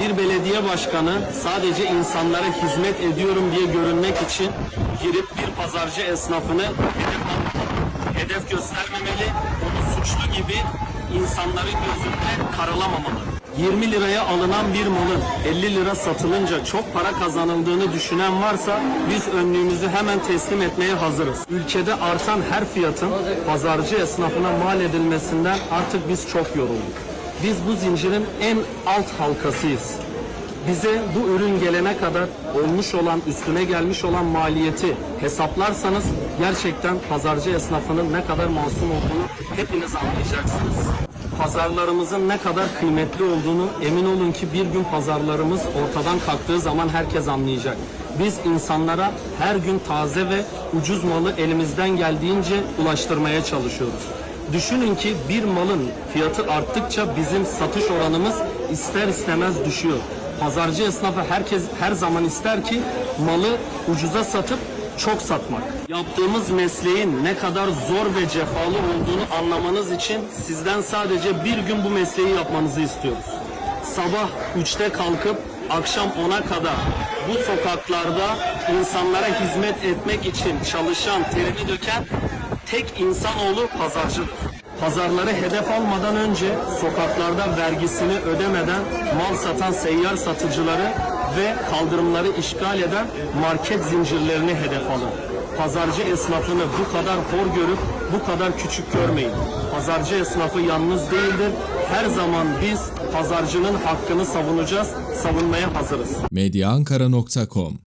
Bir belediye başkanı sadece insanlara hizmet ediyorum diye görünmek için girip bir pazarcı esnafını hedef, göstermemeli, onu suçlu gibi insanların gözünde karalamamalı. 20 liraya alınan bir malın 50 lira satılınca çok para kazanıldığını düşünen varsa biz önlüğümüzü hemen teslim etmeye hazırız. Ülkede artan her fiyatın pazarcı esnafına mal edilmesinden artık biz çok yorulduk. Biz bu zincirin en alt halkasıyız. Bize bu ürün gelene kadar olmuş olan, üstüne gelmiş olan maliyeti hesaplarsanız gerçekten pazarcı esnafının ne kadar masum olduğunu hepiniz anlayacaksınız. Pazarlarımızın ne kadar kıymetli olduğunu emin olun ki bir gün pazarlarımız ortadan kalktığı zaman herkes anlayacak. Biz insanlara her gün taze ve ucuz malı elimizden geldiğince ulaştırmaya çalışıyoruz. Düşünün ki bir malın fiyatı arttıkça bizim satış oranımız ister istemez düşüyor. Pazarcı esnafı herkes her zaman ister ki malı ucuza satıp çok satmak. Yaptığımız mesleğin ne kadar zor ve cefalı olduğunu anlamanız için sizden sadece bir gün bu mesleği yapmanızı istiyoruz. Sabah 3'te kalkıp akşam 10'a kadar bu sokaklarda insanlara hizmet etmek için çalışan, terini döken tek insanoğlu pazarcıdır. Pazarları hedef almadan önce sokaklarda vergisini ödemeden mal satan seyyar satıcıları ve kaldırımları işgal eden market zincirlerini hedef alın. Pazarcı esnafını bu kadar hor görüp bu kadar küçük görmeyin. Pazarcı esnafı yalnız değildir. Her zaman biz pazarcının hakkını savunacağız, savunmaya hazırız. medyaankara.com